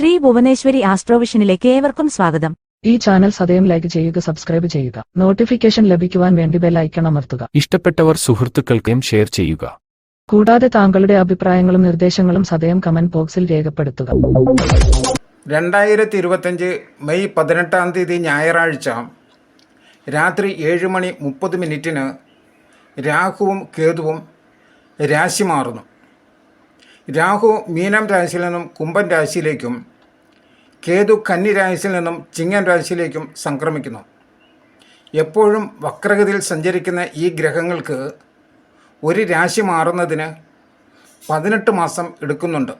ശ്രീ ഭുവനേശ്വരി ആസ്ട്രോവിഷനിലേക്ക് ഏവർക്കും സ്വാഗതം. ഈ ചാനൽ സദയം ലൈക്ക് ചെയ്യുക സബ്സ്ക്രൈബ് ചെയ്യുക. നോട്ടിഫിക്കേഷൻ ലഭിക്കുവാൻ വേണ്ടി ബെൽ ഐക്കൺ അമർത്തുക. ഇഷ്ടപ്പെട്ടവർ സുഹൃത്തുക്കൾക്കും ഷെയർ ചെയ്യുക. കൂടാതെ താങ്കളുടെ അഭിപ്രായങ്ങളും നിർദ്ദേശങ്ങളും സദയം കമന്റ് ബോക്സിൽ രേഖപ്പെടുത്തുക. രണ്ടായിരത്തി ഇരുപത്തഞ്ച് മെയ് പതിനെട്ടാം തീയതി ഞായറാഴ്ച രാത്രി ഏഴ് മണി മുപ്പത് മിനിറ്റിന് രാഹുവും കേതുവും രാശി മാറുന്നു. രാഹു മീനം രാശിയിൽ നിന്നും കുംഭൻ രാശിയിലേക്കും കേതു കന്നി രാശിയിൽ നിന്നും ചിങ്ങൻ രാശിയിലേക്കും സംക്രമിക്കുന്നു. എപ്പോഴും വക്രഗതിയിൽ സഞ്ചരിക്കുന്ന ഈ ഗ്രഹങ്ങൾക്ക് ഒരു രാശി മാറുന്നതിന് പതിനെട്ട് മാസം എടുക്കുന്നുണ്ട്.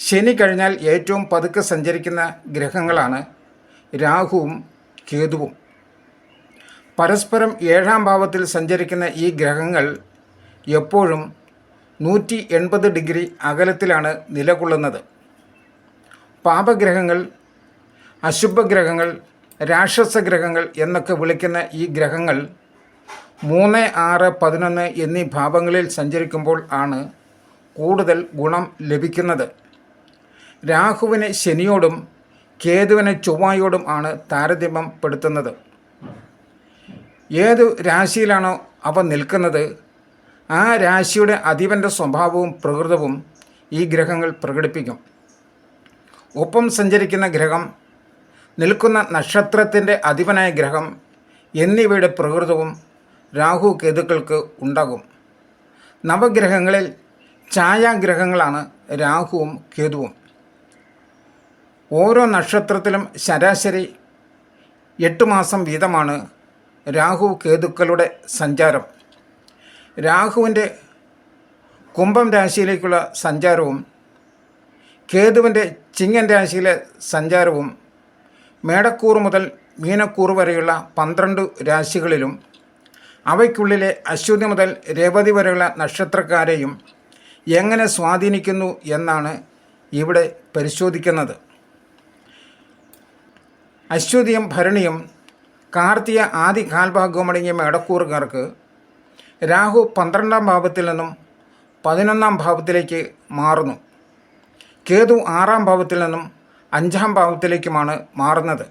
ശനി കഴിഞ്ഞാൽ ഏറ്റവും പതുക്കെ സഞ്ചരിക്കുന്ന ഗ്രഹങ്ങളാണ് രാഹുവും കേതുവും. പരസ്പരം ഏഴാം ഭാവത്തിൽ സഞ്ചരിക്കുന്ന ഈ ഗ്രഹങ്ങൾ എപ്പോഴും നൂറ്റി എൺപത് ഡിഗ്രി അകലത്തിലാണ് നിലകൊള്ളുന്നത്. പാപഗ്രഹങ്ങൾ അശുഭഗ്രഹങ്ങൾ രാക്ഷസഗ്രഹങ്ങൾ എന്നൊക്കെ വിളിക്കുന്ന ഈ ഗ്രഹങ്ങൾ മൂന്ന് ആറ് പതിനൊന്ന് എന്നീ ഭാവങ്ങളിൽ സഞ്ചരിക്കുമ്പോൾ ആണ് കൂടുതൽ ഗുണം ലഭിക്കുന്നത്. രാഹുവിനെ ശനിയോടും കേതുവിനെ ചൊവ്വായോടും ആണ് താരതമ്യം പെടുത്തുന്നത്. ഏത് രാശിയിലാണോ അവ നിൽക്കുന്നത് ആ രാശിയുടെ അധിപന്റെ സ്വഭാവവും പ്രകൃതവും ഈ ഗ്രഹങ്ങൾ പ്രകടിപ്പിക്കും. ഒപ്പം സഞ്ചരിക്കുന്ന ഗ്രഹം നിൽക്കുന്ന നക്ഷത്രത്തിന്റെ അധിപനായ ഗ്രഹം എന്നിവയുടെ പ്രകൃതവും രാഹു കേതുക്കൾക്ക് ഉണ്ടാകും. നവഗ്രഹങ്ങളിൽ ഛായാഗ്രഹങ്ങളാണ് രാഹുവും കേതുവും. ഓരോ നക്ഷത്രത്തിലും ശരാശരി എട്ട് മാസം വീതമാണ് രാഹു കേതുക്കളുടെ സഞ്ചാരം. രാഹുവിന്റെ കുംഭം രാശിയിലേക്കുള്ള സഞ്ചാരവും കേതുവിന്റെ ചിങ്ങൻ രാശിയിലെ സഞ്ചാരവും മേടക്കൂർ മുതൽ മീനക്കൂർ വരെയുള്ള പന്ത്രണ്ട് രാശികളിലും അവയ്ക്കുള്ളിലെ അശ്വതി മുതൽ രേവതി വരെയുള്ള നക്ഷത്രക്കാരെയും എങ്ങനെ സ്വാധീനിക്കുന്നു എന്നാണ് ഇവിടെ പരിശോധിക്കുന്നത്. അശ്വതിയും ഭരണിയും കാർത്തിക ആദി കാൽഭാഗവുമടങ്ങിയ മേടക്കൂറുകാർക്ക് രാഹു പന്ത്രണ്ടാം ഭാവത്തിൽ നിന്നും പതിനൊന്നാം ഭാവത്തിലേക്ക് മാറുന്നു. കേതു ആറാം ഭാവത്തിൽ നിന്നും അഞ്ചാം ഭാവത്തിലേക്കുമാണ് മാറുന്നത്.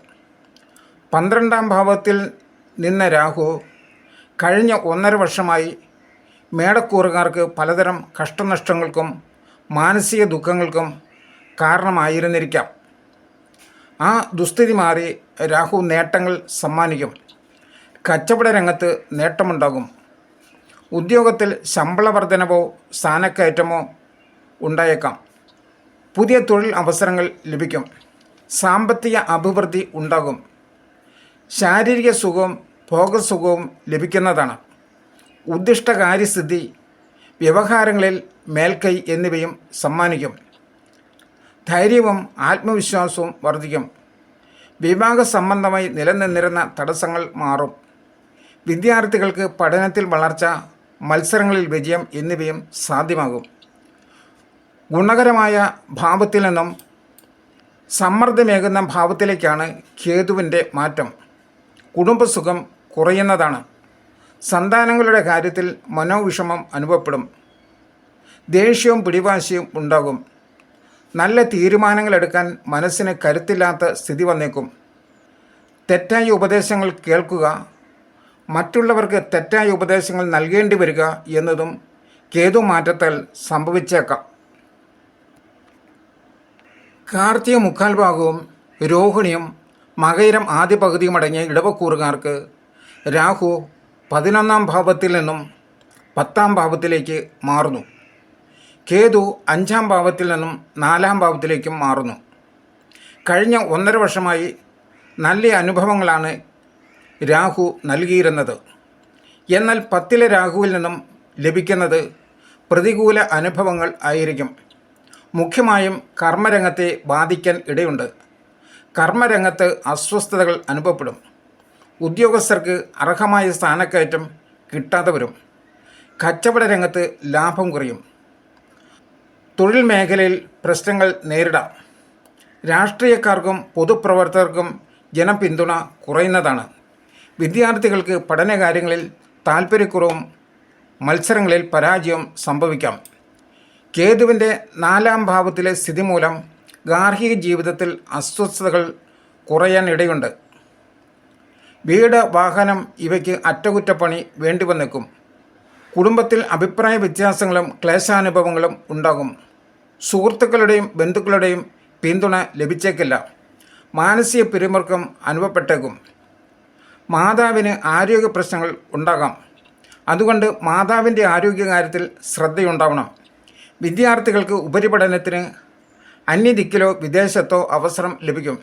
പന്ത്രണ്ടാം ഭാവത്തിൽ നിന്ന രാഹു കഴിഞ്ഞ ഒന്നര വർഷമായി മേടക്കൂറുകാർക്ക് പലതരം കഷ്ടനഷ്ടങ്ങൾക്കും മാനസിക ദുഃഖങ്ങൾക്കും കാരണമായിരുന്നിരിക്കാം. ആ ദുസ്ഥിതി മാറി രാഹു നേട്ടങ്ങൾ സമ്മാനിക്കും. കച്ചവട രംഗത്ത് നേട്ടമുണ്ടാകും. ഉദ്യോഗത്തിൽ ശമ്പള വർധനവോ സ്ഥാനക്കയറ്റമോ ഉണ്ടായേക്കാം. പുതിയ തൊഴിൽ അവസരങ്ങൾ ലഭിക്കും. സാമ്പത്തിക അഭിവൃദ്ധി ഉണ്ടാകും. ശാരീരിക സുഖവും ഭോഗസുഖവും ലഭിക്കുന്നതാണ്. ഉദ്ദിഷ്ട കാര്യസ്ഥിതി വ്യവഹാരങ്ങളിൽ മേൽക്കൈ എന്നിവയും സമ്മാനിക്കും. ധൈര്യവും ആത്മവിശ്വാസവും വർദ്ധിക്കും. വിവാഹ സംബന്ധമായി നിലനിന്നിരുന്ന തടസ്സങ്ങൾ മാറും. വിദ്യാർത്ഥികൾക്ക് പഠനത്തിൽ വളർച്ച മത്സരങ്ങളിൽ വിജയം എന്നിവയും സാധ്യമാകും. ഗുണകരമായ ഭാവത്തിൽ നിന്നും സമ്മർദ്ദമേകുന്ന ഭാവത്തിലേക്കാണ് കേതുവിന്റെ മാറ്റം. കുടുംബസുഖം കുറയുന്നതാണ്. സന്താനങ്ങളുടെ കാര്യത്തിൽ മനോവിഷമം അനുഭവപ്പെടും. ദേഷ്യവും പിടിവാശിയും ഉണ്ടാകും. നല്ല തീരുമാനങ്ങൾ എടുക്കാൻ മനസ്സിന് കരുത്തില്ലാത്ത സ്ഥിതി വന്നേക്കും. തെറ്റായ ഉപദേശങ്ങൾ കേൾക്കുക മറ്റുള്ളവർക്ക് തെറ്റായ ഉപദേശങ്ങൾ നൽകേണ്ടി വരിക എന്നതും കേതു മാറ്റത്താൽ സംഭവിച്ചേക്കാം. കാർത്തിക മുക്കാൽ ഭാഗവും രോഹിണിയും മകയിരം ആദ്യ പകുതിയും അടങ്ങിയ ഇടവക്കൂറുകാർക്ക് രാഹു പതിനൊന്നാം ഭാവത്തിൽ നിന്നും പത്താം ഭാവത്തിലേക്ക് മാറുന്നു. കേതു അഞ്ചാം ഭാവത്തിൽ നിന്നും നാലാം ഭാവത്തിലേക്കും മാറുന്നു. കഴിഞ്ഞ ഒന്നര വർഷമായി നല്ല അനുഭവങ്ങളാണ് രാഹു നൽകിയിരുന്നത്. എന്നാൽ പത്തിലെ രാഹുവിൽ നിന്നും ലഭിക്കുന്നത് പ്രതികൂല അനുഭവങ്ങൾ ആയിരിക്കും. മുഖ്യമായും കർമ്മരംഗത്തെ ബാധിക്കാൻ ഇടയുണ്ട്. കർമ്മരംഗത്ത് അസ്വസ്ഥതകൾ അനുഭവപ്പെടും. ഉദ്യോഗസ്ഥർക്ക് അർഹമായ സ്ഥാനക്കയറ്റം കിട്ടാതെ വരും. കച്ചവട രംഗത്ത് ലാഭം കുറയും. തൊഴിൽ മേഖലയിൽ പ്രശ്നങ്ങൾ നേരിടാം. രാഷ്ട്രീയക്കാർക്കും പൊതുപ്രവർത്തകർക്കും ജനപിന്തുണ കുറയുന്നതാണ്. വിദ്യാർത്ഥികൾക്ക് പഠനകാര്യങ്ങളിൽ താൽപ്പര്യക്കുറവും മത്സരങ്ങളിൽ പരാജയം സംഭവിക്കാം. കേതുവിന്റെ നാലാം ഭാവത്തിലെ സ്ഥിതി മൂലം ഗാർഹിക ജീവിതത്തിൽ അസ്വസ്ഥതകൾ കുറയാൻ ഇടയുണ്ട്. വീട് വാഹനം ഇവയ്ക്ക് അറ്റകുറ്റപ്പണി വേണ്ടി വന്നേക്കും. കുടുംബത്തിൽ അഭിപ്രായ വ്യത്യാസങ്ങളും ക്ലേശാനുഭവങ്ങളും ഉണ്ടാകും. സുഹൃത്തുക്കളുടെയും ബന്ധുക്കളുടെയും പിന്തുണ ലഭിച്ചേക്കില്ല. മാനസിക പിരിമുറുക്കം അനുഭവപ്പെട്ടേക്കും. മാതാവിന് ആരോഗ്യ പ്രശ്നങ്ങൾ ഉണ്ടാകാം. അതുകൊണ്ട് മാതാവിന്റെ ആരോഗ്യകാര്യത്തിൽ ശ്രദ്ധയുണ്ടാവണം. വിദ്യാർത്ഥികൾക്ക് ഉപരിപഠനത്തിന് അന്യദിക്കിലോ വിദേശത്തോ അവസരം ലഭിക്കും.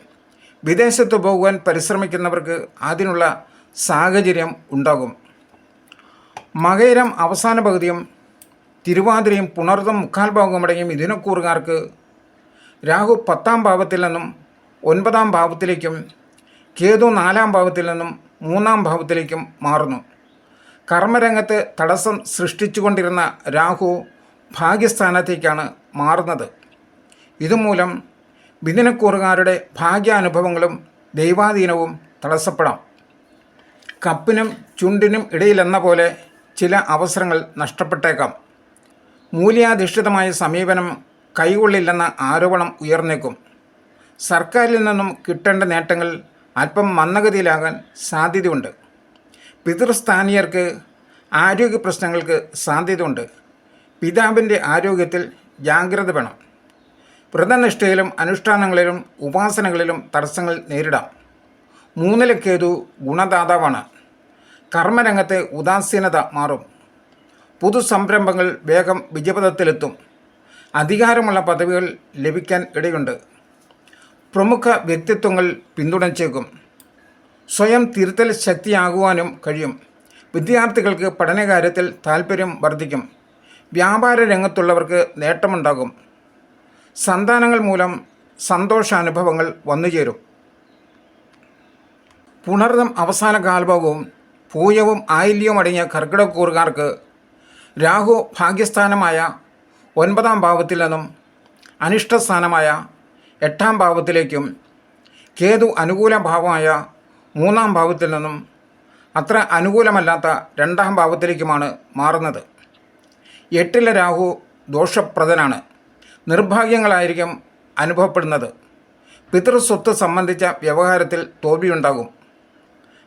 വിദേശത്ത് പോകുവാൻ പരിശ്രമിക്കുന്നവർക്ക് അതിനുള്ള സാഹചര്യം ഉണ്ടാകും. മകയിരം അവസാന പകുതിയും തിരുവാതിരയും പുണർതും മുക്കാൽ ഭാഗമടങ്ങിയും ഇതിനക്കൂറുകാർക്ക് രാഹു പത്താം ഭാവത്തിൽ നിന്നും ഒൻപതാം ഭാവത്തിലേക്കും കേതു നാലാം ഭാവത്തിൽ നിന്നും മൂന്നാം ഭാവത്തിലേക്കും മാറുന്നു. കർമ്മരംഗത്ത് തടസ്സം സൃഷ്ടിച്ചുകൊണ്ടിരുന്ന രാഹു ഭാഗ്യസ്ഥാനത്തേക്കാണ് മാറുന്നത്. ഇതുമൂലം ബിദിനക്കൂറുകാരുടെ ഭാഗ്യാനുഭവങ്ങളും ദൈവാധീനവും തടസ്സപ്പെടാം. കപ്പിനും ചുണ്ടിനും ഇടയിലെന്ന പോലെ ചില അവസരങ്ങൾ നഷ്ടപ്പെട്ടേക്കാം. മൂല്യാധിഷ്ഠിതമായ സമീപനം കൈകൊള്ളില്ലെന്ന ആരോപണം ഉയർന്നേക്കും. സർക്കാരിൽ നിന്നും കിട്ടേണ്ട നേട്ടങ്ങൾ അല്പം മന്ദഗതിയിലാകാൻ സാധ്യതയുണ്ട്. പിതൃസ്ഥാനീയർക്ക് ആരോഗ്യ പ്രശ്നങ്ങൾക്ക് സാധ്യതയുണ്ട്. പിതാവിന്റെ ആരോഗ്യത്തിൽ ജാഗ്രത വേണം. വ്രതനിഷ്ഠയിലും അനുഷ്ഠാനങ്ങളിലും ഉപാസനകളിലും തടസ്സങ്ങൾ നേരിടാം. മൂന്നിലക്കേതു ഗുണദാതാവാണ്. കർമ്മരംഗത്തെ ഉദാസീനത മാറും. പുതു സംരംഭങ്ങൾ വേഗം വിജയപഥത്തിലെത്തും. അധികാരമുള്ള പദവികൾ ലഭിക്കാൻ ഇടയുണ്ട്. പ്രമുഖ വ്യക്തിത്വങ്ങൾ പിന്തുണച്ചേക്കും. സ്വയം തിരുത്തൽ ശക്തിയാകുവാനും കഴിയും. വിദ്യാർത്ഥികൾക്ക് പഠനകാര്യത്തിൽ താൽപ്പര്യം വർദ്ധിക്കും. വ്യാപാര രംഗത്തുള്ളവർക്ക് നേട്ടമുണ്ടാകും. സന്താനങ്ങൾ മൂലം സന്തോഷാനുഭവങ്ങൾ വന്നുചേരും. പുണർദം അവസാന കാൽഭാഗവും പൂയവും ആയില്യവും അടങ്ങിയ കർക്കിടക്കൂറുകാർക്ക് രാഹു ഭാഗ്യസ്ഥാനമായ ഒൻപതാം ഭാവത്തിൽ നിന്നും അനിഷ്ടസ്ഥാനമായ എട്ടാം ഭാവത്തിലേക്കും കേതു അനുകൂല ഭാവമായ മൂന്നാം ഭാവത്തിൽ നിന്നും അത്ര അനുകൂലമല്ലാത്ത രണ്ടാം ഭാവത്തിലേക്കുമാണ് മാറുന്നത്. എട്ടിലെ രാഹു ദോഷപ്രദനാണ്. നിർഭാഗ്യങ്ങളായിരിക്കും അനുഭവപ്പെടുന്നത്. പിതൃസ്വത്ത് സംബന്ധിച്ച വ്യവഹാരത്തിൽ തോൽവിയുണ്ടാകും.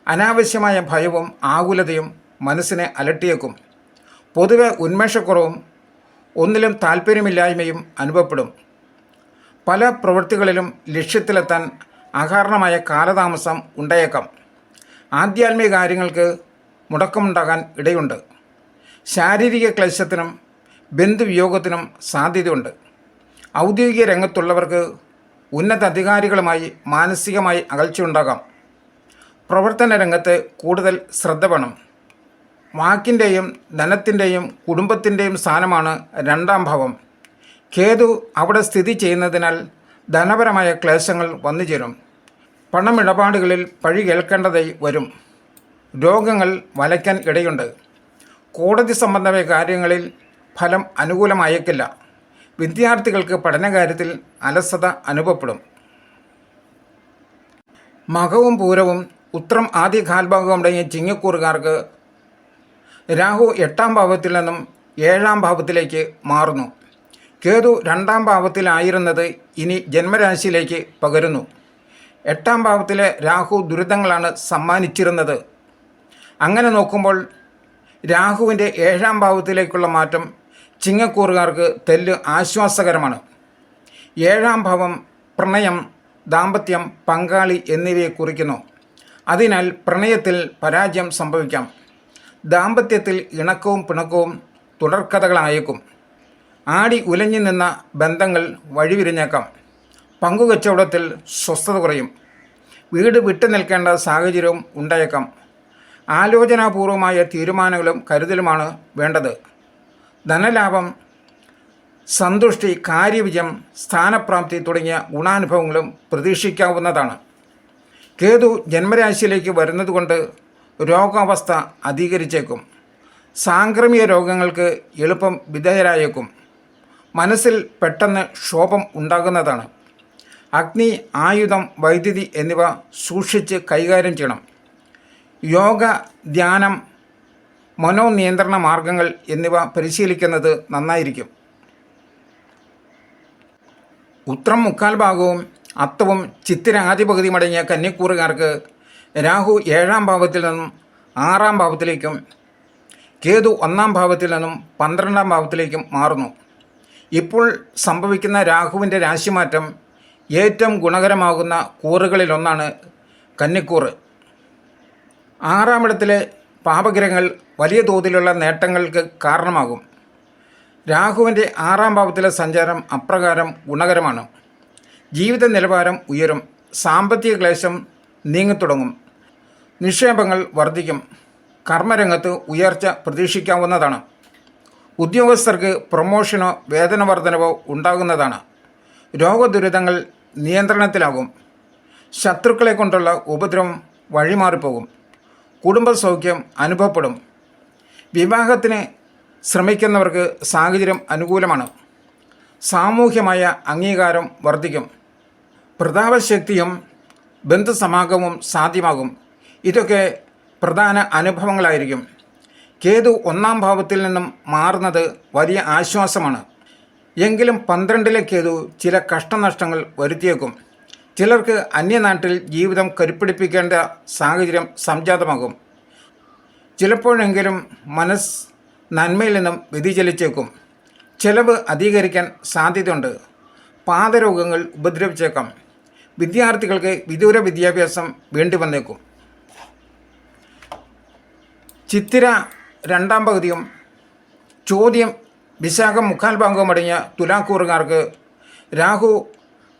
അനാവശ്യമായ ഭയവും ആകുലതയും മനസ്സിനെ അലട്ടിയേക്കും. പൊതുവെ ഉന്മേഷക്കുറവും ഒന്നിലും താല്പര്യമില്ലായ്മയും അനുഭവപ്പെടും. പല പ്രവൃത്തികളിലും ലക്ഷ്യത്തിലെത്താൻ അകാരണമായ കാലതാമസം ഉണ്ടായേക്കാം. ആധ്യാത്മിക കാര്യങ്ങൾക്ക് മുടക്കമുണ്ടാകാൻ ഇടയുണ്ട്. ശാരീരിക ക്ലേശത്തിനും ബന്ധുവിയോഗത്തിനും സാധ്യതയുണ്ട്. ഔദ്യോഗിക രംഗത്തുള്ളവർക്ക് ഉന്നത അധികാരികളുമായി മാനസികമായി അകൽച്ചയുണ്ടാകാം. പ്രവർത്തന രംഗത്ത് കൂടുതൽ ശ്രദ്ധ വേണം. വാക്കിന്റെയും ധനത്തിന്റെയും കുടുംബത്തിന്റെയും സ്ഥാനമാണ് രണ്ടാം ഭാവം. കേതു അവിടെ സ്ഥിതി ചെയ്യുന്നതിനാൽ ധനപരമായ ക്ലേശങ്ങൾ വന്നു ചേരും. പണമിടപാടുകളിൽ പഴി കേൾക്കേണ്ടതായി വരും. രോഗങ്ങൾ വലയ്ക്കാൻ ഇടയുണ്ട്. കോടതി സംബന്ധമായ കാര്യങ്ങളിൽ ഫലം അനുകൂലമായേക്കില്ല. വിദ്യാർത്ഥികൾക്ക് പഠനകാര്യത്തിൽ അലസത അനുഭവപ്പെടും. മകവും പൂരവും ഉത്രം ആദ്യ കാൽഭാഗവും അടങ്ങിയ ചിങ്ങക്കൂറുകാർക്ക് രാഹു എട്ടാം ഭാവത്തിൽ നിന്നും ഏഴാം ഭാവത്തിലേക്ക് മാറുന്നു. കേതു രണ്ടാം ഭാവത്തിലായിരുന്നത് ഇനി ജന്മരാശിയിലേക്ക് പകരുന്നു. എട്ടാം ഭാവത്തിലെ രാഹു ദുരിതങ്ങളാണ് സമ്മാനിച്ചിരുന്നത്. അങ്ങനെ നോക്കുമ്പോൾ രാഹുവിന്റെ ഏഴാം ഭാവത്തിലേക്കുള്ള മാറ്റം ചിങ്ങക്കൂറുകാർക്ക് തെല്ല് ആശ്വാസകരമാണ്. ഏഴാം ഭാവം പ്രണയം ദാമ്പത്യം പങ്കാളി എന്നിവയെ കുറിക്കുന്നു. അതിനാൽ പ്രണയത്തിൽ പരാജയം സംഭവിക്കാം. ദാമ്പത്യത്തിൽ ഇണക്കവും പിണക്കവും തുടർക്കഥകളായേക്കും. ആടി ഉലഞ്ഞു നിന്ന ബന്ധങ്ങൾ വഴിവിരിഞ്ഞേക്കാം. പങ്കുകച്ചവടത്തിൽ സ്വസ്ഥത കുറയും. വീട് വിട്ടു നിൽക്കേണ്ട സാഹചര്യവും ഉണ്ടായേക്കാം. ആലോചനാപൂർവമായ തീരുമാനങ്ങളും കരുതലുമാണ് വേണ്ടത്. ധനലാഭം സന്തുഷ്ടി കാര്യവിജയം സ്ഥാനപ്രാപ്തി തുടങ്ങിയ ഗുണാനുഭവങ്ങളും പ്രതീക്ഷിക്കാവുന്നതാണ്. കേതു ജന്മരാശിയിലേക്ക് വരുന്നതുകൊണ്ട് രോഗാവസ്ഥ അധികരിച്ചേക്കും. സാംക്രമിക രോഗങ്ങൾക്ക് എളുപ്പം വിധേയരായേക്കും. മനസ്സിൽ പെട്ടെന്ന് ക്ഷോഭം ഉണ്ടാകുന്നതാണ്. അഗ്നി ആയുധം വൈദ്യുതി എന്നിവ സൂക്ഷിച്ച് കൈകാര്യം ചെയ്യണം. യോഗ ധ്യാനം മനോനിയന്ത്രണ മാർഗങ്ങൾ എന്നിവ പരിശീലിക്കുന്നത് നന്നായിരിക്കും. ഉത്രം മുക്കാൽ ഭാഗവും അത്തവും ചിത്തിര ആദ്യ അടങ്ങിയ കന്നിക്കൂറുകാർക്ക് രാഹു ഏഴാം ഭാവത്തിൽ നിന്നും ആറാം ഭാവത്തിലേക്കും കേതു ഒന്നാം ഭാവത്തിൽ നിന്നും പന്ത്രണ്ടാം ഭാവത്തിലേക്കും മാറുന്നു. ഇപ്പോൾ സംഭവിക്കുന്ന രാഹുവിന്റെ രാശിമാറ്റം ഏറ്റവും ഗുണകരമാകുന്ന കൂറുകളിലൊന്നാണ് കന്നിക്കൂറ്. ആറാമിടത്തിലെ പാപഗ്രഹങ്ങൾ വലിയ തോതിലുള്ള നേട്ടങ്ങൾക്ക് കാരണമാകും. രാഹുവിന്റെ ആറാം ഭാവത്തിലെ സഞ്ചാരം അപ്രകാരം ഗുണകരമാണ്. ജീവിത നിലവാരം ഉയരും. സാമ്പത്തിക ക്ലേശം നീങ്ങിത്തുടങ്ങും. നിക്ഷേപങ്ങൾ വർദ്ധിക്കും. കർമ്മരംഗത്ത് ഉയർച്ച പ്രതീക്ഷിക്കാവുന്നതാണ്. ഉദ്യോഗസ്ഥർക്ക് പ്രൊമോഷനോ വേതന വർധനവോ ഉണ്ടാകുന്നതാണ്. രോഗദുരിതങ്ങൾ നിയന്ത്രണത്തിലാകും. ശത്രുക്കളെ കൊണ്ടുള്ള ഉപദ്രവം വഴിമാറിപ്പോകും. കുടുംബസൗഖ്യം അനുഭവപ്പെടും. വിവാഹത്തിന് ശ്രമിക്കുന്നവർക്ക് സാഹചര്യം അനുകൂലമാണ്. സാമൂഹ്യമായ അംഗീകാരം വർദ്ധിക്കും. പ്രതാപശക്തിയും ബന്ധുസമാഗമവും സാധ്യമാകും. ഇതൊക്കെ പ്രധാന അനുഭവങ്ങളായിരിക്കും. കേതു ഒന്നാം ഭാവത്തിൽ നിന്നും മാറുന്നത് വലിയ ആശ്വാസമാണ്. എങ്കിലും പന്ത്രണ്ടിലെ കേതു ചില കഷ്ടനഷ്ടങ്ങൾ വരുത്തിയേക്കും. ചിലർക്ക് അന്യനാട്ടിൽ ജീവിതം കരുപ്പിടിപ്പിക്കേണ്ട സാഹചര്യം സംജാതമാകും. ചിലപ്പോഴെങ്കിലും മനസ്സ് നന്മയിൽ നിന്നും വ്യതിചലിച്ചേക്കും. ചെലവ് അധികരിക്കാൻ സാധ്യതയുണ്ട്. പാദരോഗങ്ങൾ ഉപദ്രവിച്ചേക്കാം. വിദ്യാർത്ഥികൾക്ക് വിദൂര വിദ്യാഭ്യാസം വേണ്ടി വന്നേക്കും. ചിത്തിര രണ്ടാം പകുതിയും ചോദ്യം വിശാഖം മുക്കാൽ ഭാഗവും അടങ്ങിയ തുലാക്കൂറുകാർക്ക് രാഹു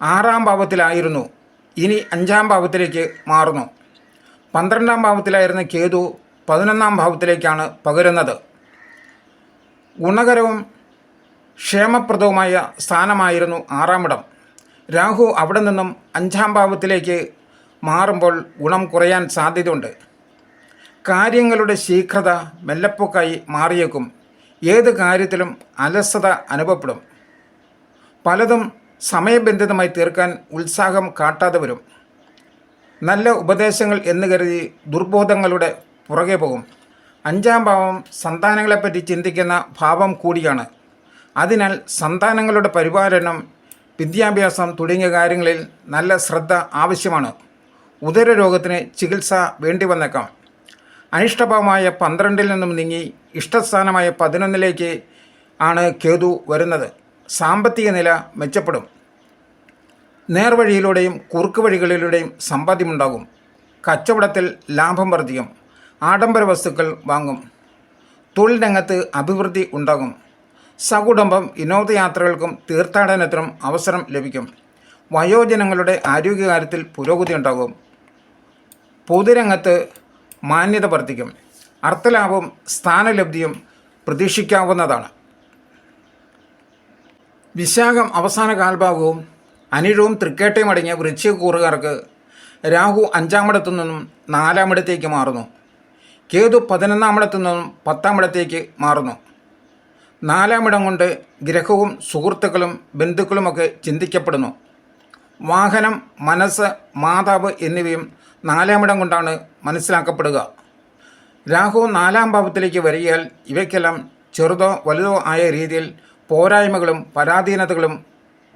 ആറാം ഭാവത്തിലായിരുന്നു ഇനി അഞ്ചാം ഭാവത്തിലേക്ക് മാറുന്നു. പന്ത്രണ്ടാം ഭാവത്തിലായിരുന്ന കേതു പതിനൊന്നാം ഭാവത്തിലേക്കാണ് പകരുന്നത്. ഗുണകരവും ക്ഷേമപ്രദവുമായ സ്ഥാനമായിരുന്നു ആറാമിടം രാഹു അവിടെ നിന്നും അഞ്ചാം ഭാവത്തിലേക്ക് മാറുമ്പോൾ ഗുണം കുറയാൻ സാധ്യതയുണ്ട്. കാര്യങ്ങളുടെ ശീഘ്രത മെല്ലപ്പൊക്കായി മാറിയേക്കും. ഏത് കാര്യത്തിലും അലസത അനുഭവപ്പെടും. പലതും സമയബന്ധിതമായി തീർക്കാൻ ഉത്സാഹം കാട്ടാതെ വരും. നല്ല ഉപദേശങ്ങൾ എന്ന് കരുതി ദുർബോധങ്ങളുടെ പുറകെ പോകും. അഞ്ചാം ഭാവം സന്താനങ്ങളെപ്പറ്റി ചിന്തിക്കുന്ന ഭാവം കൂടിയാണ്. അതിനാൽ സന്താനങ്ങളുടെ പരിപാലനം വിദ്യാഭ്യാസം തുടങ്ങിയ കാര്യങ്ങളിൽ നല്ല ശ്രദ്ധ ആവശ്യമാണ്. ഉദരരോഗത്തിന് ചികിത്സ വേണ്ടി വന്നേക്കാം. അനിഷ്ടഭാവമായ പന്ത്രണ്ടിൽ നിന്നും നീങ്ങി ഇഷ്ടസ്ഥാനമായ പതിനൊന്നിലേക്ക് ആണ് കേതു വരുന്നത്. സാമ്പത്തിക നില മെച്ചപ്പെടും. നേർവഴിയിലൂടെയും കുറുക്ക് വഴികളിലൂടെയും സമ്പാദ്യമുണ്ടാകും. കച്ചവടത്തിൽ ലാഭം വർദ്ധിക്കും. ആഡംബര വസ്തുക്കൾ വാങ്ങും. തൊഴിൽ രംഗത്ത് അഭിവൃദ്ധി ഉണ്ടാകും. സകുടുംബം വിനോദയാത്രകൾക്കും തീർത്ഥാടനത്തിനും അവസരം ലഭിക്കും. വയോജനങ്ങളുടെ ആരോഗ്യകാര്യത്തിൽ പുരോഗതി ഉണ്ടാകും. പൊതുരംഗത്ത് മാന്യത വർദ്ധിക്കും. അർത്ഥലാഭവും സ്ഥാനലബ്ധിയും പ്രതീക്ഷിക്കാവുന്നതാണ്. വിശാഖം അവസാന കാൽഭാഗവും അനിഴവും തൃക്കേട്ടയും അടങ്ങിയ വൃശ്ചികൂറുകാർക്ക് രാഹു അഞ്ചാമിടത്തു നിന്നും നാലാമിടത്തേക്ക് മാറുന്നു. കേതു പതിനൊന്നാമിടത്തു നിന്നും പത്താമിടത്തേക്ക് മാറുന്നു. നാലാമിടം കൊണ്ട് ഗ്രഹവും സുഹൃത്തുക്കളും ബന്ധുക്കളുമൊക്കെ ചിന്തിക്കപ്പെടുന്നു. വാഹനം മനസ്സ് മാതാവ് എന്നിവയും നാലാമിടം കൊണ്ടാണ് മനസ്സിലാക്കപ്പെടുക. രാഹു നാലാം ഭാവത്തിലേക്ക് വരികയാൽ ഇവയ്ക്കെല്ലാം ചെറുതോ വലുതോ ആയ രീതിയിൽ പോരായ്മകളും പരാധീനതകളും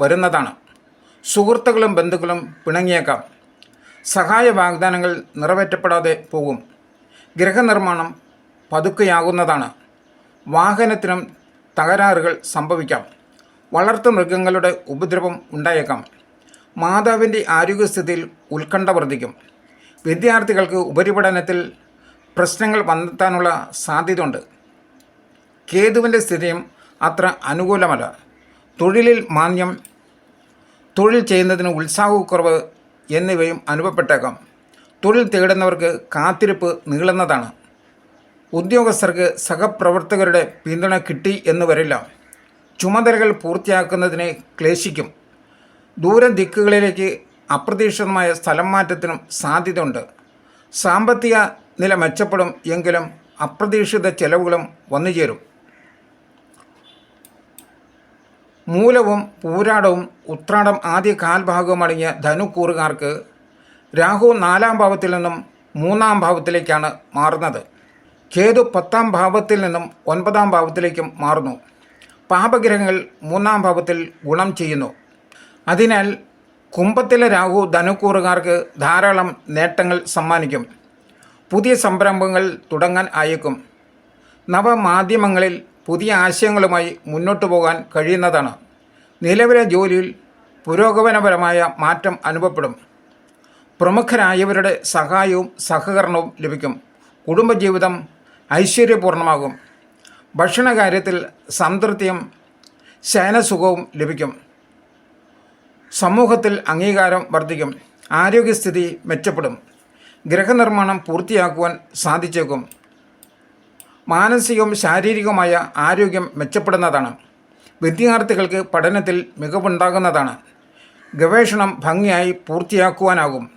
വരുന്നതാണ്. സുഹൃത്തുക്കളും ബന്ധുക്കളും പിണങ്ങിയേക്കാം. സഹായ വാഗ്ദാനങ്ങൾ നിറവേറ്റപ്പെടാതെ പോകും. ഗൃഹനിർമ്മാണം പതുക്കെയാകുന്നതാണ്. വാഹനത്തിനും തകരാറുകൾ സംഭവിക്കാം. വളർത്തു മൃഗങ്ങളുടെ ഉപദ്രവം ഉണ്ടായേക്കാം. മാതാവിന്റെ ആരോഗ്യസ്ഥിതിയിൽ ഉത്കണ്ഠ വർദ്ധിക്കും. വിദ്യാർത്ഥികൾക്ക് ഉപരിപഠനത്തിൽ പ്രശ്നങ്ങൾ വന്നെത്താനുള്ള സാധ്യതയുണ്ട്. കേതുവിന്റെ സ്ഥിതിയും അത്ര അനുകൂലമല്ല. തൊഴിലിൽ മാന്യം തൊഴിൽ ചെയ്യുന്നതിന് ഉത്സാഹക്കുറവ് എന്നിവയും അനുഭവപ്പെട്ടേക്കാം. തൊഴിൽ തേടുന്നവർക്ക് കാത്തിരിപ്പ് നീളുന്നതാണ്. ഉദ്യോഗസ്ഥർക്ക് സഹപ്രവർത്തകരുടെ പിന്തുണ കിട്ടി എന്ന് വരില്ല. ചുമതലകൾ പൂർത്തിയാക്കുന്നതിനെ ക്ലേശിക്കും. ദൂരദിക്കുകളിലേക്ക് അപ്രതീക്ഷിതമായ സ്ഥലം മാറ്റത്തിനും സാധ്യതയുണ്ട്. സാമ്പത്തിക നില മെച്ചപ്പെടും എങ്കിലും അപ്രതീക്ഷിത ചെലവുകളും വന്നുചേരും. മൂലവും പൂരാടവും ഉത്രാടം ആദ്യ കാൽഭാഗവും അടങ്ങിയ ധനുക്കൂറുകാർക്ക് രാഹു നാലാം ഭാവത്തിൽ നിന്നും മൂന്നാം ഭാവത്തിലേക്കാണ് മാറുന്നത്. കേതു പത്താം ഭാവത്തിൽ നിന്നും ഒൻപതാം ഭാവത്തിലേക്കും മാറുന്നു. പാപഗ്രഹങ്ങൾ മൂന്നാം ഭാവത്തിൽ ഗുണം ചെയ്യുന്നു. അതിനാൽ കുംഭത്തിലെ രാഹു ധനുക്കൂറുകാർക്ക് ധാരാളം നേട്ടങ്ങൾ സമ്മാനിക്കും. പുതിയ സംരംഭങ്ങൾ തുടങ്ങാൻ അയക്കും നവമാധ്യമങ്ങളിൽ പുതിയ ആശയങ്ങളുമായി മുന്നോട്ടു പോകാൻ കഴിയുന്നതാണ്. നിലവിലെ ജോലിയിൽ പുരോഗമനപരമായ മാറ്റം അനുഭവപ്പെടും. പ്രമുഖരായവരുടെ സഹായവും സഹകരണവും ലഭിക്കും. കുടുംബജീവിതം ഐശ്വര്യപൂർണമാകും. ഭക്ഷണകാര്യത്തിൽ സംതൃപ്തിയും ശയനസുഖവും ലഭിക്കും. സമൂഹത്തിൽ അംഗീകാരം വർദ്ധിക്കും. ആരോഗ്യസ്ഥിതി മെച്ചപ്പെടും. ഗ്രഹനിർമ്മാണം പൂർത്തിയാക്കുവാൻ സാധിച്ചേക്കും. മാനസികവും ശാരീരികവുമായ ആരോഗ്യം മെച്ചപ്പെടുന്നതാണ്. വിദ്യാർത്ഥികൾക്ക് പഠനത്തിൽ മികവുണ്ടാകുന്നതാണ്. ഗവേഷണം ഭംഗിയായി പൂർത്തിയാക്കുവാനാകും.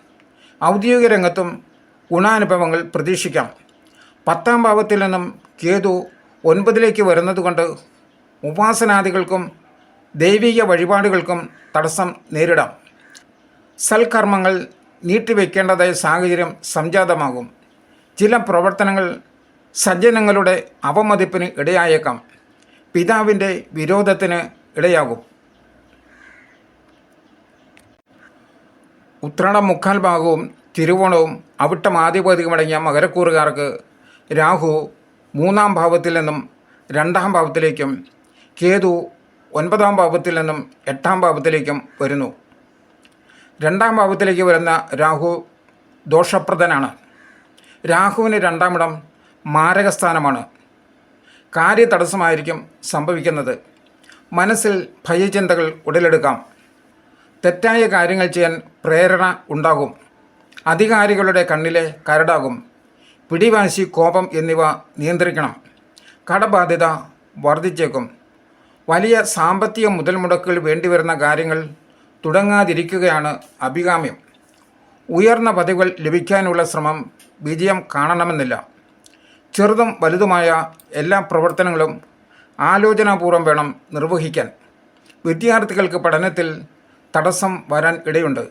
ഔദ്യോഗിക രംഗത്തും ഗുണാനുഭവങ്ങൾ പ്രതീക്ഷിക്കാം. പത്താം ഭാവത്തിൽ നിന്നും കേതു ഒൻപതിലേക്ക് വരുന്നതുകൊണ്ട് ഉപാസനാദികൾക്കും ദൈവിക വഴിപാടുകൾക്കും തടസ്സം നേരിടാം. സൽക്കർമ്മങ്ങൾ നീട്ടിവെക്കേണ്ടതായ സാഹചര്യം സംജാതമാകും. ചില പ്രവർത്തനങ്ങൾ സജ്ജനങ്ങളുടെ അവമതിപ്പിന് ഇടയായേക്കാം. പിതാവിന്റെ വിരോധത്തിന് ഇടയാകും. ഉത്രാടം മുക്കാൽ ഭാഗവും തിരുവോണവും അവിട്ടം ആധിപതികമടങ്ങിയ മകരക്കൂറുകാർക്ക് രാഹു മൂന്നാം ഭാവത്തിൽ നിന്നും രണ്ടാം ഭാവത്തിലേക്കും കേതു ഒൻപതാം ഭാവത്തിൽ നിന്നും എട്ടാം ഭാവത്തിലേക്കും വരുന്നു. രണ്ടാം ഭാവത്തിലേക്ക് വരുന്ന രാഹു ദോഷപ്രദനാണ്. രാഹുവിന് രണ്ടാമിടം മാരകസ്ഥാനമാണ്. കാര്യതടസ്സമായിരിക്കും സംഭവിക്കുന്നത്. മനസ്സിൽ ഭയചിന്തകൾ ഉടലെടുക്കാം. തെറ്റായ കാര്യങ്ങൾ ചെയ്യാൻ പ്രേരണ ഉണ്ടാകും. അധികാരികളുടെ കണ്ണിലെ കരടാകും. പിടിവാശി കോപം എന്നിവ നിയന്ത്രിക്കണം. കടബാധ്യത വർദ്ധിച്ചേക്കും. വലിയ സാമ്പത്തിക മുതൽ മുടക്കുകൾ വേണ്ടിവരുന്ന കാര്യങ്ങൾ തുടങ്ങാതിരിക്കുകയാണ് അഭികാമ്യം. ഉയർന്ന പദവികൾ ലഭിക്കാനുള്ള ശ്രമം വിജയം കാണണമെന്നില്ല. ചെറുതും വലുതുമായ എല്ലാ പ്രവർത്തനങ്ങളും ആലോചനാപൂർവം വേണം നിർവഹിക്കാൻ. വിദ്യാർത്ഥികൾക്ക് പഠനത്തിൽ തടസ്സം വരാൻ ഇടയുണ്ട്.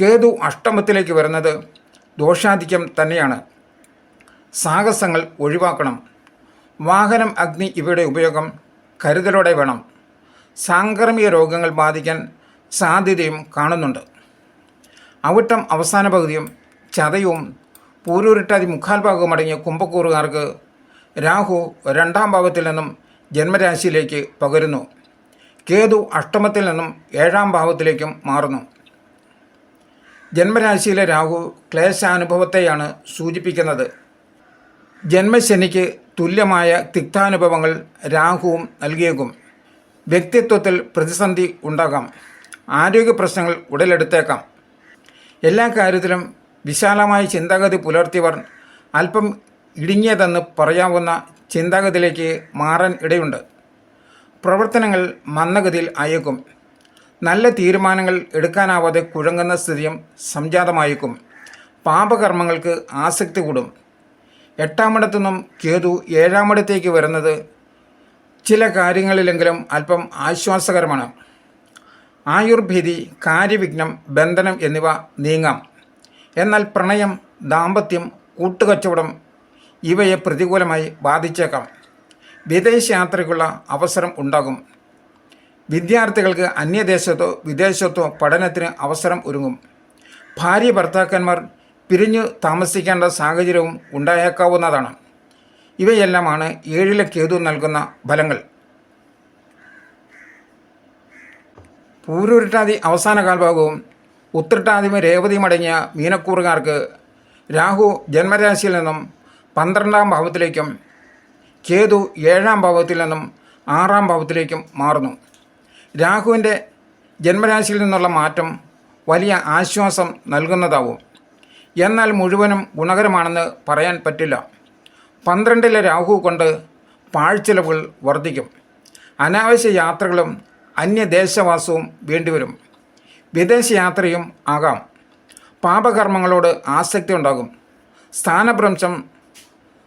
കേതു അഷ്ടമത്തിലേക്ക് വരുന്നത് ദോഷാധിക്യം തന്നെയാണ്. സാഹസങ്ങൾ ഒഴിവാക്കണം. വാഹനം അഗ്നി ഇവയുടെ ഉപയോഗം കരുതലോടെ വേണം. സാംക്രമിക രോഗങ്ങൾ ബാധിക്കാൻ സാധ്യതയും കാണുന്നുണ്ട്. അവിട്ടം അവസാന പകുതിയും ചതയും പൂരൂരിട്ടാതി മുക്കാൽ ഭാഗവും അടങ്ങിയ കുംഭക്കൂറുകാർക്ക് രാഹു രണ്ടാം ഭാവത്തിൽ നിന്നും ജന്മരാശിയിലേക്ക് പകരുന്നു. കേതു അഷ്ടമത്തിൽ നിന്നും ഏഴാം ഭാവത്തിലേക്കും മാറുന്നു. ജന്മരാശിയിലെ രാഹു ക്ലേശാനുഭവത്തെയാണ് സൂചിപ്പിക്കുന്നത്. ജന്മശനിക്ക് തുല്യമായ തിക്താനുഭവങ്ങൾ രാഹുവും നൽകിയേക്കും. വ്യക്തിത്വത്തിൽ പ്രതിസന്ധി ഉണ്ടാകാം. ആരോഗ്യ പ്രശ്നങ്ങൾ ഉടലെടുത്തേക്കാം. എല്ലാ കാര്യത്തിലും വിശാലമായ ചിന്താഗതി പുലർത്തിയവർ അല്പം ഇടുങ്ങിയതെന്ന് പറയാവുന്ന ചിന്താഗതിയിലേക്ക് മാറാൻ ഇടയുണ്ട്. പ്രവർത്തനങ്ങൾ മന്ദഗതിയിൽ അയക്കും നല്ല തീരുമാനങ്ങൾ എടുക്കാനാവാതെ കുഴങ്ങുന്ന സ്ഥിതിയും സംജാതമായേക്കും. പാപകർമ്മങ്ങൾക്ക് ആസക്തി കൂടും. എട്ടാമിടത്തു നിന്നും കേതു ഏഴാമിടത്തേക്ക് വരുന്നത് ചില കാര്യങ്ങളിലെങ്കിലും അല്പം ആശ്വാസകരമാണ്. ആയുർഭീതി കാര്യവിഘ്നം ബന്ധനം എന്നിവ നീങ്ങാം. എന്നാൽ പ്രണയം ദാമ്പത്യം കൂട്ടുകച്ചവടം ഇവയെ പ്രതികൂലമായി ബാധിച്ചേക്കാം. വിദേശ വിദേശയാത്രയ്ക്കുള്ള അവസരം ഉണ്ടാകും. വിദ്യാർത്ഥികൾക്ക് അന്യദേശത്തോ വിദേശത്തോ പഠനത്തിന് അവസരം ഒരുങ്ങും. ഭാര്യ ഭർത്താക്കന്മാർ പിരിഞ്ഞു താമസിക്കേണ്ട സാഹചര്യവും ഉണ്ടായേക്കാവുന്നതാണ്. ഇവയെല്ലാമാണ് ഏഴിലെ കേതു നൽകുന്ന ഫലങ്ങൾ. പൂരുരുട്ടാതി അവസാന കാൽഭാഗവും ഉത്രട്ടാതിമ രേവതി മടങ്ങിയ മീനക്കൂറുകാർക്ക് രാഹു ജന്മരാശിയിൽ നിന്നും പന്ത്രണ്ടാം ഭാവത്തിലേക്കും കേതു ഏഴാം ഭാവത്തിൽ നിന്നും ആറാം ഭാവത്തിലേക്കും മാറുന്നു. രാഹുവിന്റെ ജന്മരാശിയിൽ നിന്നുള്ള മാറ്റം വലിയ ആശ്വാസം നൽകുന്നതാവും. എന്നാൽ മുഴുവനും ഗുണകരമാണെന്ന് പറയാൻ പറ്റില്ല. പന്ത്രണ്ടിലെ രാഹു കൊണ്ട് പാഴ്ചെലവുകൾ വർദ്ധിക്കും. അനാവശ്യ യാത്രകളും അന്യദേശവാസവും വേണ്ടിവരും. വിദേശയാത്രയും ആകാം. പാപകർമ്മങ്ങളോട് ആസക്തി ഉണ്ടാകും. സ്ഥാനഭ്രംശം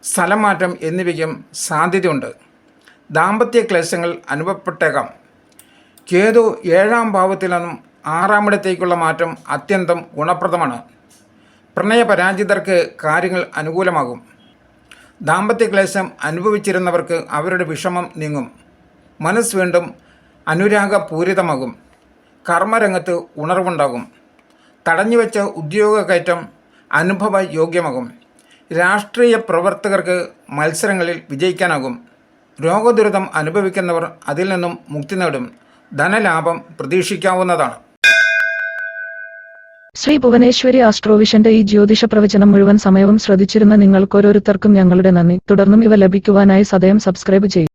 സ്ഥലം മാറ്റം എന്നിവയ്ക്കും സാധ്യതയുണ്ട്. ദാമ്പത്യ ക്ലേശങ്ങൾ അനുഭവപ്പെട്ടേക്കാം. കേതു ഏഴാം ഭാവത്തിൽ നിന്നും ആറാമിടത്തേക്കുള്ള മാറ്റം അത്യന്തം ഗുണപ്രദമാണ്. പ്രണയപരാജിതർക്ക് കാര്യങ്ങൾ അനുകൂലമാകും. ദാമ്പത്യ ക്ലേശം അനുഭവിച്ചിരുന്നവർക്ക് അവരുടെ വിഷമം നീങ്ങും. മനസ്സ് വീണ്ടും അനുരാഗപൂരിതമാകും. കർമ്മരംഗത്ത് ഉണർവുണ്ടാകും. തടഞ്ഞുവെച്ച ഉദ്യോഗ കയറ്റം അനുഭവ യോഗ്യമാകും രാഷ്ട്രീയ പ്രവർത്തകർക്ക് മത്സരങ്ങളിൽ വിജയിക്കാനാകും. രോഗദുരിതം അനുഭവിക്കുന്നവർ അതിൽ നിന്നും മുക്തി നേടും. ധനലാഭം പ്രതീക്ഷിക്കാവുന്നതാണ്. ശ്രീ ഭുവനേശ്വരി ആസ്ട്രോവിഷന്റെ ഈ ജ്യോതിഷ പ്രവചനം മുഴുവൻ സമയവും ശ്രദ്ധിച്ചിരുന്ന നിങ്ങൾക്കോരോരുത്തർക്കും ഞങ്ങളുടെ നന്ദി. തുടർന്നും ഇവ ലഭിക്കുവാനായി സദയം സബ്സ്ക്രൈബ് ചെയ്യും.